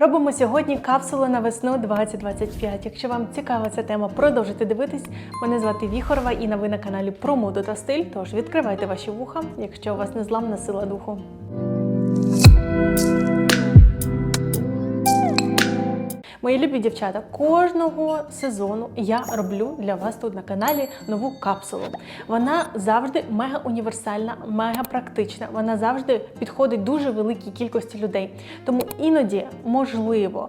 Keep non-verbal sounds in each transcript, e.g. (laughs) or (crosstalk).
Робимо сьогодні капсули на весну 2025. Якщо вам цікава ця тема, продовжуйте дивитись. Мене звати Віхорова і ви на каналі про моду та стиль. Тож відкривайте ваші вуха, якщо у вас незламна сила духу. Мої любі дівчата, кожного сезону я роблю для вас тут на каналі нову капсулу. Вона завжди мега універсальна, мега практична. Вона завжди підходить дуже великій кількості людей. Тому іноді, можливо,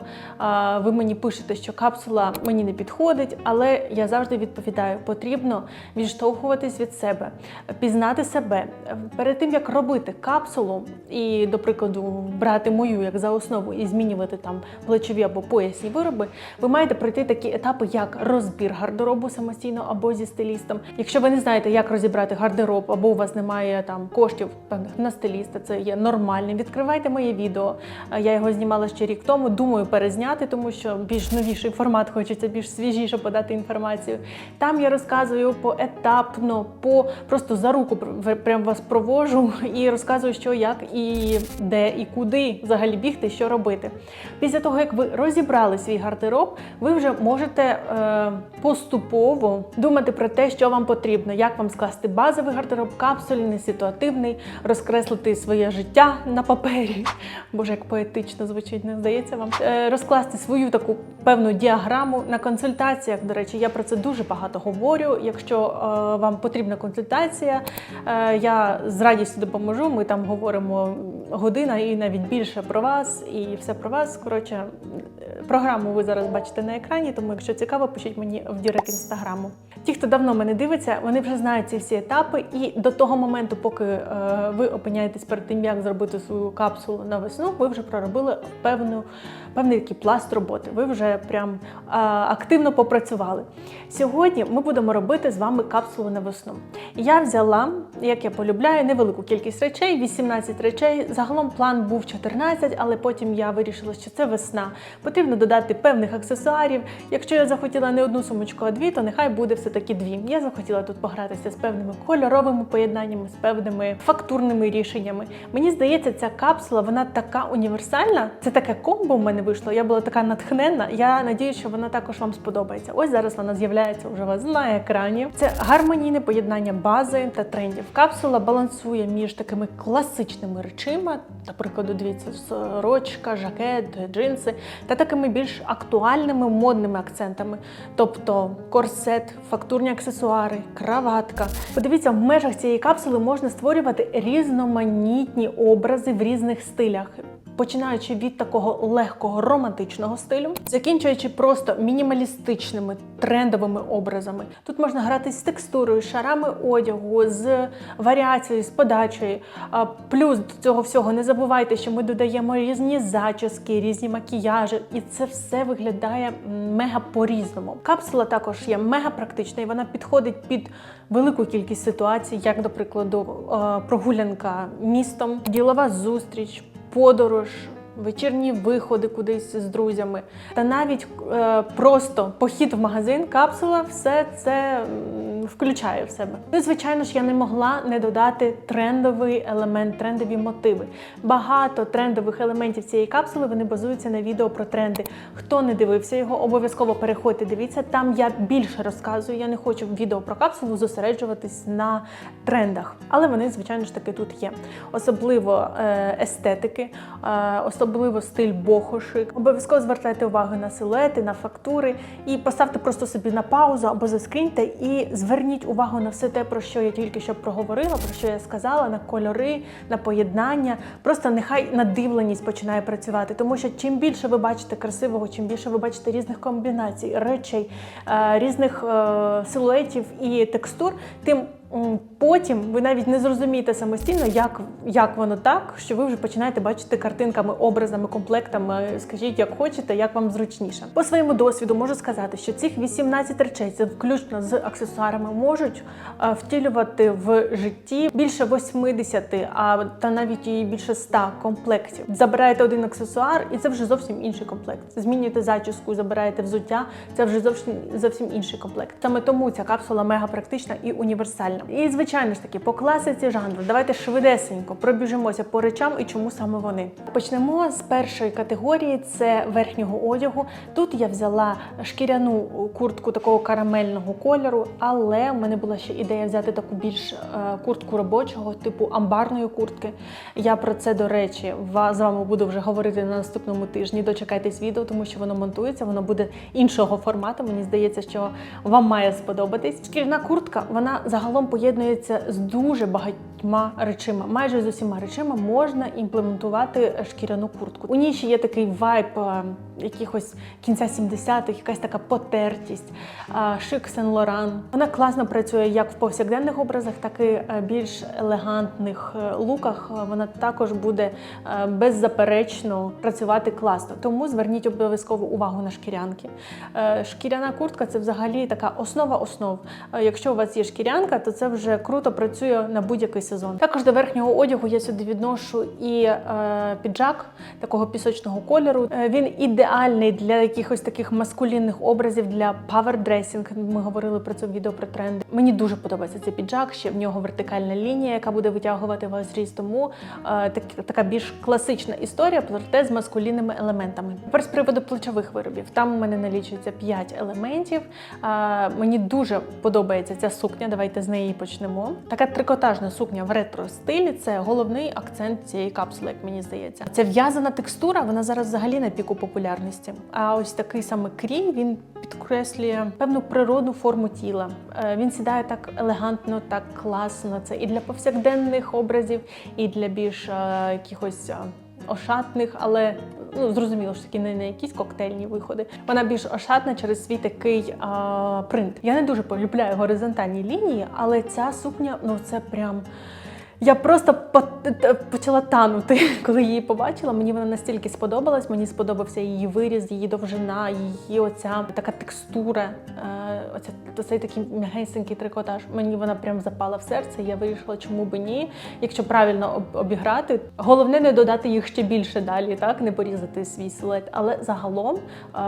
ви мені пишете, що капсула мені не підходить, але я завжди відповідаю: потрібно відштовхуватись від себе, пізнати себе. Перед тим як робити капсулу і, до прикладу, брати мою як за основу і змінювати там плечові або поясні вироби, ви маєте пройти такі етапи, як розбір гардеробу самостійно або зі стилістом. Якщо ви не знаєте, як розібрати гардероб, або у вас немає там коштів на стиліста, це є нормальним. Відкривайте моє відео. Е, Я його знімала ще рік тому. Думаю, перезняти, тому що більш новіший формат хочеться більш свіжіше подати інформацію. Там я розказую поетапно, по просто за руку прям вас провожу і розказую, що як і де і куди взагалі бігти, що робити. Після того, як ви розібрали свій гардероб, ви вже можете е, поступово думати про те, що вам потрібно, як вам скласти базовий гардероб, капсульний, ситуативний, розкреслити своє життя на папері. Боже, як поетично звучить, не здається вам. Е, розкласти свою таку певну діаграму на консультаціях. До речі, я про це дуже багато говорю. Якщо е, вам потрібна консультація, е, я з радістю допоможу. Ми там говоримо година і навіть більше про вас, і все про вас. Коротше, програму ви зараз бачите на екрані, тому якщо цікаво, пишіть мені в дірект інстаграму. Ті, хто давно мене дивиться, вони вже знають ці всі етапи, і до того моменту, поки е, ви опиняєтесь перед тим, як зробити свою капсулу на весну, ви вже проробили певну, певний такий пласт роботи. Ви вже прям е, активно попрацювали. Сьогодні ми будемо робити з вами капсулу на весну. Я взяла, як я полюбляю, невелику кількість речей, 18 речей. Загалом план був 14, але потім я вирішила, що це весна. Потрібно додати певних аксесуарів. Якщо я захотіла не одну сумочку, а дві, то нехай буде все-таки дві. Я захотіла тут погратися з певними кольоровими поєднаннями, з певними фактурними рішеннями. Мені здається, ця капсула вона така універсальна. Це таке комбо в мене вийшло. Я була така натхненна. Я надію, що вона також вам сподобається. Ось зараз вона з'являється вже у вас на екрані. Це гармонійне поєднання бази та трендів. Капсула балансує між такими класичними речима, наприклад, дивіться, сорочка, жакет, джинси, та такими більш актуальними модними акцентами, тобто корсет, фактурні аксесуари, краватка. Подивіться, в межах цієї капсули можна створювати різноманітні образи в різних стилях. Починаючи від такого легкого романтичного стилю, закінчуючи просто мінімалістичними трендовими образами. Тут можна грати з текстурою, шарами одягу, з варіацією, з подачею. Плюс до цього всього не забувайте, що ми додаємо різні зачіски, різні макіяжі, і це все виглядає мега по-різному. Капсула також є мега практична, і вона підходить під велику кількість ситуацій, як, до прикладу, прогулянка містом, ділова зустріч подорож, вечірні виходи кудись з друзями, та навіть е, просто похід в магазин, капсула, все це включає в себе. Ну, звичайно ж, я не могла не додати трендовий елемент, трендові мотиви. Багато трендових елементів цієї капсули вони базуються на відео про тренди. Хто не дивився його, обов'язково переходьте, дивіться. Там я більше розказую. Я не хочу в відео про капсулу зосереджуватись на трендах, але вони, звичайно ж таки, тут є. Особливо е, естетики, е, особливо стиль бохошик. Обов'язково звертайте увагу на силуети, на фактури і поставте просто собі на паузу або заскріньте і зверніть увагу на все те, про що я тільки що проговорила, про що я сказала, на кольори, на поєднання. Просто нехай надивленість починає працювати, тому що чим більше ви бачите красивого, чим більше ви бачите різних комбінацій, речей, е, різних е, силуетів і текстур, тим потім ви навіть не зрозумієте самостійно, як, як воно так, що ви вже починаєте бачити картинками, образами, комплектами. Скажіть, як хочете, як вам зручніше. По своєму досвіду можу сказати, що цих 18 речей, це включно з аксесуарами, можуть е, втілювати в житті більше 80, а та навіть і більше 100 комплектів. Забираєте один аксесуар, і це вже зовсім інший комплект. Змінюєте зачіску, забираєте взуття, це вже зовсім зовсім інший комплект. Саме тому ця капсула мега практична і універсальна. Універсальна. І звичайно ж таки, по класиці жанру, давайте швидесенько пробіжимося по речам і чому саме вони. Почнемо з першої категорії: це верхнього одягу. Тут я взяла шкіряну куртку такого карамельного кольору, але в мене була ще ідея взяти таку більш е, куртку робочого, типу амбарної куртки. Я про це, до речі, з вами буду вже говорити на наступному тижні. Дочекайтесь відео, тому що воно монтується, воно буде іншого формату. Мені здається, що вам має сподобатись. Шкіряна куртка вона загалом поєднується з дуже багатьма речима. Майже з усіма речима можна імплементувати шкіряну куртку. У ній ще є такий вайб е, якихось кінця 70-х, якась така потертість, е, шик Сен Лоран. Вона класно працює як в повсякденних образах, так і е, більш елегантних луках. Вона також буде беззаперечно працювати класно. Тому зверніть обов'язково увагу на шкірянки. Шкіряна куртка це взагалі така основа основ. Якщо у вас є шкірянка, то це вже круто працює на будь-який сезон. Також до верхнього одягу я сюди відношу і е, піджак такого пісочного кольору. Е, він ідеальний для якихось таких маскулінних образів для павердресінг. Ми говорили про це в відео про тренди. Мені дуже подобається цей піджак. Ще в нього вертикальна лінія, яка буде витягувати ваш зріст. Тому е, так, така більш класична історія, проте з маскулінними елементами. Тепер з приводу плечових виробів. Там у мене налічується 5 елементів. Е, мені дуже подобається ця сукня. Давайте з неї почнемо. Така трикотажна сукня в ретро стилі це головний акцент цієї капсули, як мені здається. Ця в'язана текстура, вона зараз взагалі на піку популярності. А ось такий саме крій він підкреслює певну природну форму тіла. Е, Він сідає так елегантно, так класно. Це і для повсякденних образів, і для більш е, якихось. Ошатних, але ну зрозуміло, ж таки не, на якісь коктейльні виходи. Вона більш ошатна через свій такий а, принт. Я не дуже полюбляю горизонтальні лінії, але ця сукня, ну це прям. Я просто почала танути, (laughs) коли її побачила. Мені вона настільки сподобалась. Мені сподобався її виріз, її довжина, її оця така текстура, е, оця цей такий м'ягесенький трикотаж. Мені вона прям запала в серце. Я вирішила, чому би ні. Якщо правильно обіграти, головне не додати їх ще більше далі, так не порізати свій силует. Але загалом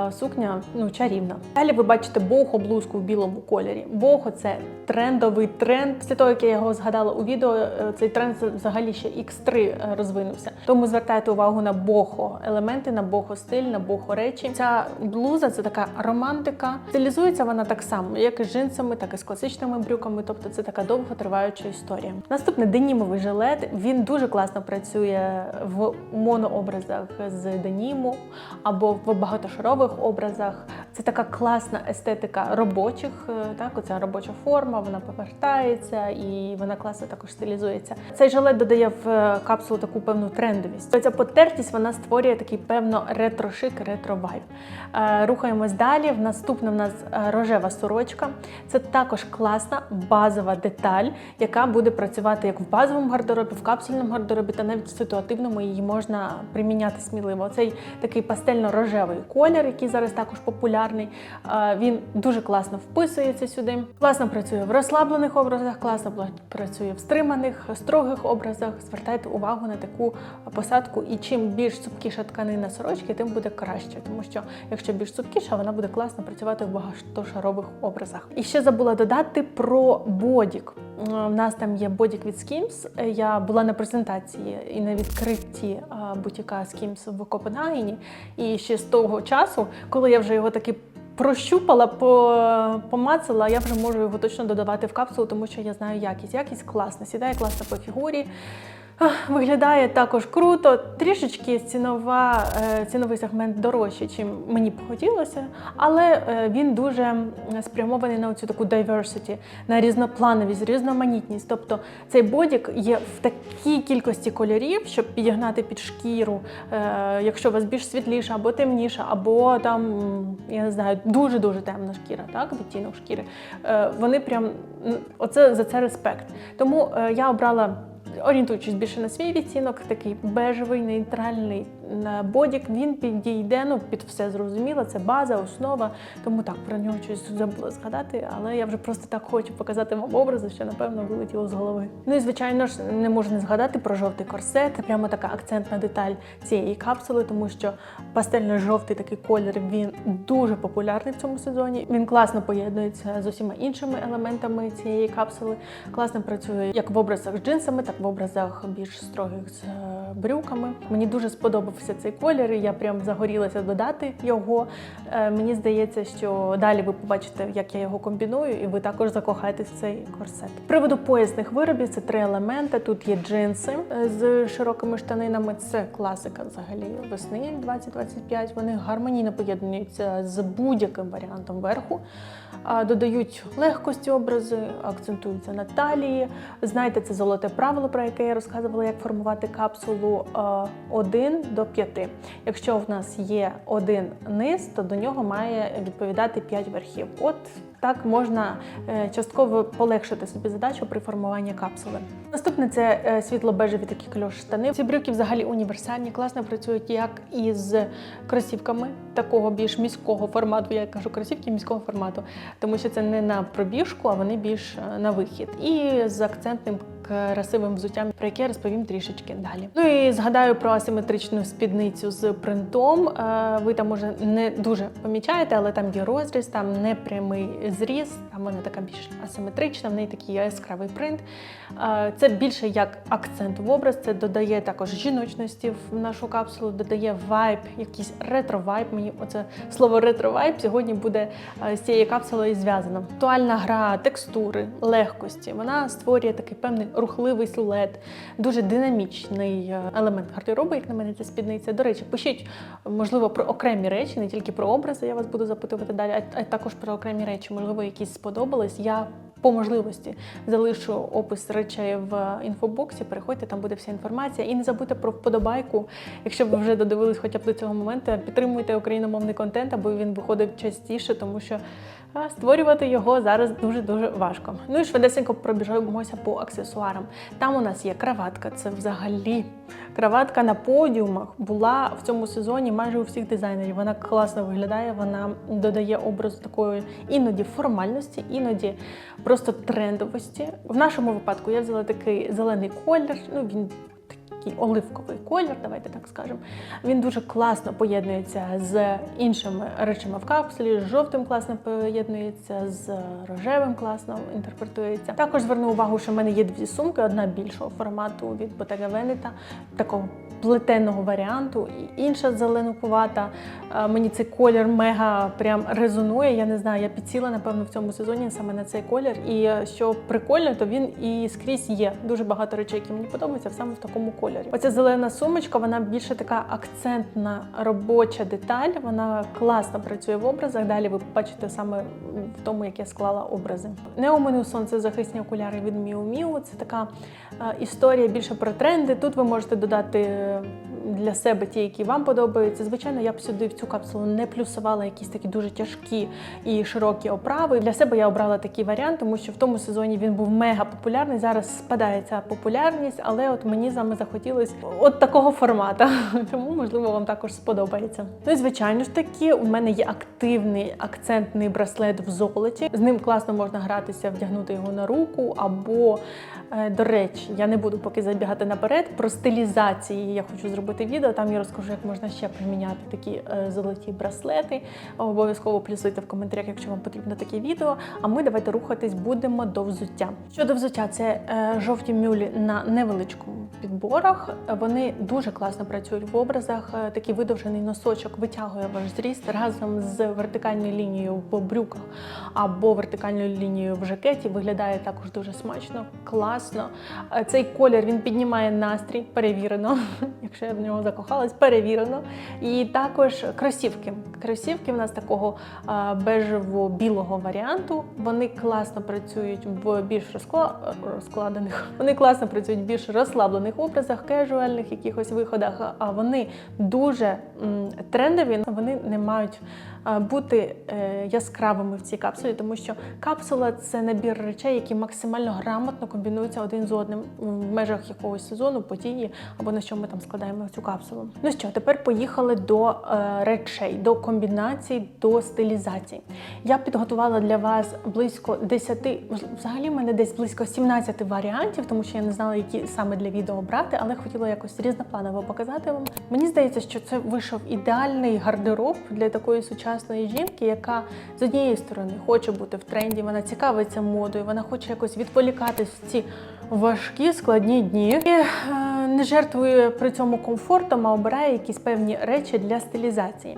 е, сукня ну чарівна. Далі ви бачите бохо блузку в білому кольорі. Бохо це трендовий тренд. Після того, як я його згадала у відео, е, цей тренд взагалі ще X3 е, розвинувся. Тому звертайте увагу на бохо елементи, на бохо стиль, на бохо речі. Ця блуза це така романтика. Стилізується вона так само, як і з джинсами, так і з класичними брюками. Тобто це така довготриваюча історія. Наступний денімовий жилет. Він дуже класно працює в монообразах з деніму або в багатошарових образах. Це така класна естетика робочих. е, Так, оця робоча форма, вона повертається і вона класно також стилізується. Цей жилет додає в е, капсулу таку певну трендовість. Ця потертість вона створює такий певно ретро-шик, ретро-вайб. Е, Рухаємось далі. В наступне в нас рожева сорочка. Це також класна базова деталь, яка буде працювати як в базовому гардеробі, в капсульному гардеробі, та навіть в ситуативному її можна приміняти сміливо. Цей такий пастельно-рожевий колір, який зараз також популярний. Е, Він дуже класно вписується сюди. Класно працює в розслаблених образах, класно працює в стриманих, строгих образах. Звертайте увагу на таку посадку. І чим більш цупкіша тканина сорочки, тим буде краще, тому що якщо більш цупкіша, вона буде класно працювати в багатошарових образах. І ще забула додати про бодік. У нас там є бодік від Skims. Я була на презентації і на відкритті бутіка Skims в Копенгагені. І ще з того часу, коли я вже його таки прощупала, помацала, я вже можу його точно додавати в капсулу, тому що я знаю якість. Якість класна, сідає класно по фігурі. Виглядає також круто, трішечки цінова, е, ціновий сегмент дорожче, чим мені б хотілося, але е, він дуже спрямований на цю таку diversity, на різноплановість, різноманітність. Тобто цей бодік є в такій кількості кольорів, щоб підігнати під шкіру, е, якщо у вас більш світліша або темніша, або там, я не знаю, дуже-дуже темна шкіра, так, відтінок шкіри. Вони прям оце за це респект. Тому я обрала орієнтуючись більше на свій відтінок, такий бежевий, нейтральний, Бодік він підійде, ну під все зрозуміло, це база, основа. Тому так про нього щось забула згадати, але я вже просто так хочу показати вам образи, що напевно вилетіло з голови. Ну і звичайно ж не можу не згадати про жовтий корсет. Прямо така акцентна деталь цієї капсули, тому що пастельно-жовтий такий колір він дуже популярний в цьому сезоні. Він класно поєднується з усіма іншими елементами цієї капсули. Класно працює як в образах з джинсами, так в образах більш строгих з е, брюками. Мені дуже сподобався цей колір. і Я прям загорілася додати його. Е, Мені здається, що далі ви побачите, як я його комбіную, і ви також закохаєтесь в цей корсет. З приводу поясних виробів це три елементи. Тут є джинси е, з широкими штанинами. Це класика взагалі весни 2025. Вони гармонійно поєднуються з будь-яким варіантом верху. Додають легкості образи, акцентуються на талії. Знаєте, це золоте правило, про яке я розказувала, як формувати капсулу 1 до 5. Якщо в нас є один низ, то до нього має відповідати 5 верхів. От так можна е, частково полегшити собі задачу при формуванні капсули. Наступне це е, світло-бежеві такі кльош штани. Ці брюки взагалі універсальні, класно працюють як із кросівками такого більш міського формату. Я кажу кросівки міського формату, тому що це не на пробіжку, а вони більш е, на вихід. І з акцентним красивим взуттям, про яке я розповім трішечки далі. Ну і згадаю про асиметричну спідницю з принтом. Е, Ви там може не дуже помічаєте, але там є розріз, там не прямий зріз, там вона така більш асиметрична, в неї такий яскравий принт. Е, Це більше як акцент в образ, це додає також жіночності в нашу капсулу, додає вайб, якийсь ретро-вайб. Мені оце слово ретро-вайб сьогодні буде е, з цією капсулою зв'язано. Актуальна гра текстури, легкості. Вона створює такий певний рухливий силует, дуже динамічний е, елемент гардеробу, як на мене, це спідниця. До речі, пишіть, можливо, про окремі речі, не тільки про образи, я вас буду запитувати далі, а- а також про окремі речі, можливо, якісь сподобались. Я по можливості залишу опис речей в інфобоксі. Переходьте, там буде вся інформація. І не забудьте про вподобайку. Якщо ви вже додивились хоча б до цього моменту, підтримуйте україномовний контент, аби він виходив частіше, тому що створювати його зараз дуже дуже важко. Ну і швидесенько пробіжимося по аксесуарам. Там у нас є краватка. Це взагалі краватка на подіумах була в цьому сезоні майже у всіх дизайнерів. Вона класно виглядає, вона додає образ такої іноді формальності, іноді просто трендовості. В нашому випадку я взяла такий зелений колір. Ну він такий оливковий колір, давайте так скажемо. Він дуже класно поєднується з іншими речами в капсулі, з жовтим класно поєднується, з рожевим класно інтерпретується. Також зверну увагу, що в мене є дві сумки: одна більшого формату від Bottega Veneta, такого плетеного варіанту, і інша зеленокувата. Е, Мені цей колір мега прям резонує. Я не знаю, я підсіла, напевно, в цьому сезоні саме на цей колір. І е, що прикольно, то він і скрізь є. Дуже багато речей, які мені подобаються, саме в такому кольорі. Оця зелена сумочка, вона більше така акцентна робоча деталь. Вона класно працює в образах. Далі ви побачите саме в тому, як я склала образи. Неомину сонцезахисні окуляри від Miu Miu. Це така е, історія більше про тренди. Тут ви можете додати е, для себе ті, які вам подобаються. Звичайно, я б сюди в цю капсулу не плюсувала якісь такі дуже тяжкі і широкі оправи. Для себе я обрала такий варіант, тому що в тому сезоні він був мега популярний. Зараз спадає ця популярність, але от мені саме захотілося от такого формату. (laughs) Тому, можливо, вам також сподобається. Ну і звичайно ж таки, у мене є активний акцентний браслет в золоті. З ним класно можна гратися, вдягнути його на руку або. Е, До речі, я не буду поки забігати наперед. Про стилізації я хочу зробити відео. Там я розкажу, як можна ще приміняти такі е, золоті браслети. Обов'язково плюсуйте в коментарях, якщо вам потрібно таке відео. А ми давайте рухатись будемо до взуття. Щодо взуття, це е, жовті мюлі на невеличкому підборах. Вони дуже класно працюють в образах. Е, Такий видовжений носочок витягує ваш зріст разом з вертикальною лінією в брюках або вертикальною лінією в жакеті. Виглядає також дуже смачно, класно. Цей колір він піднімає настрій, перевірено. (laughs) Якщо я нього закохалась, перевірено. І також кросівки. Кросівки в нас такого бежево-білого варіанту. Вони класно працюють в більш розкла... розкладених. (laughs) Вони класно працюють в більш розслаблених образах, кежуальних якихось виходах. А вони дуже трендові. Вони не мають бути е, яскравими в цій капсулі, тому що капсула це набір речей, які максимально грамотно комбінуються один з одним в межах якогось сезону, події або на що ми там складаємо цю цю капсулу. Ну що, тепер поїхали до е, речей, до комбінацій, до стилізацій. Я підготувала для вас близько 10, взагалі в мене десь близько 17 варіантів, тому що я не знала, які саме для відео брати, але хотіла якось різнопланово показати вам. Мені здається, що це вийшов ідеальний гардероб для такої сучасної жінки, яка з однієї сторони хоче бути в тренді, вона цікавиться модою, вона хоче якось відволікатись в ці важкі складні дні і е, не жертвує при цьому комфортом, а обирає якісь певні речі для стилізації.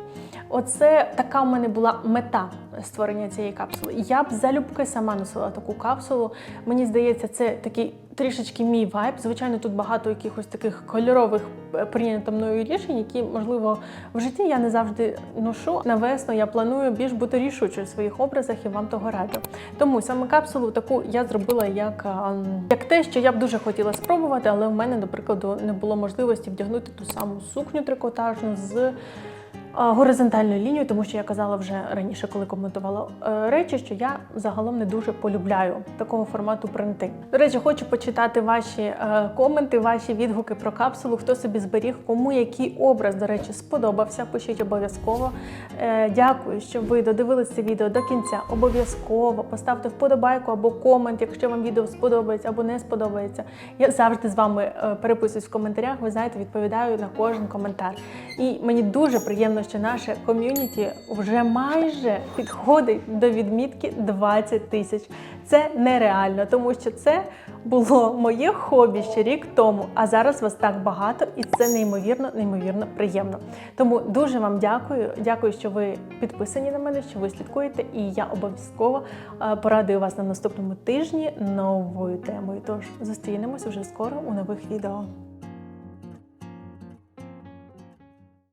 Оце така в мене була мета створення цієї капсули. Я б залюбки сама носила таку капсулу. Мені здається, це такий трішечки мій вайб. Звичайно, тут багато якихось таких кольорових е, прийнято мною рішень, які, можливо, в житті я не завжди ношу. На весну я планую більш бути рішучою в своїх образах і вам того раджу. Тому саме капсулу таку я зробила як, як те, що я б дуже хотіла спробувати, але в мене, до прикладу, не було можливості вдягнути ту саму сукню трикотажну з горизонтальною лінією, тому що я казала вже раніше, коли коментувала е, речі, що я загалом не дуже полюбляю такого формату принти. До речі, хочу почитати ваші е, коменти, ваші відгуки про капсулу. Хто собі зберіг, кому який образ, до речі, сподобався. Пишіть обов'язково. Е, дякую, що ви додивилися відео до кінця. Обов'язково поставте вподобайку або комент, якщо вам відео сподобається або не сподобається. Я завжди з вами переписуюсь в коментарях. Ви знаєте, відповідаю на кожен коментар. І мені дуже приємно, що наше ком'юніті вже майже підходить до відмітки 20 тисяч. Це нереально, тому що це було моє хобі ще рік тому, а зараз вас так багато, і це неймовірно, неймовірно приємно. Тому дуже вам дякую. Дякую, що ви підписані на мене, що ви слідкуєте, і я обов'язково е, порадую вас на наступному тижні новою темою. Тож зустрінемось вже скоро у нових відео.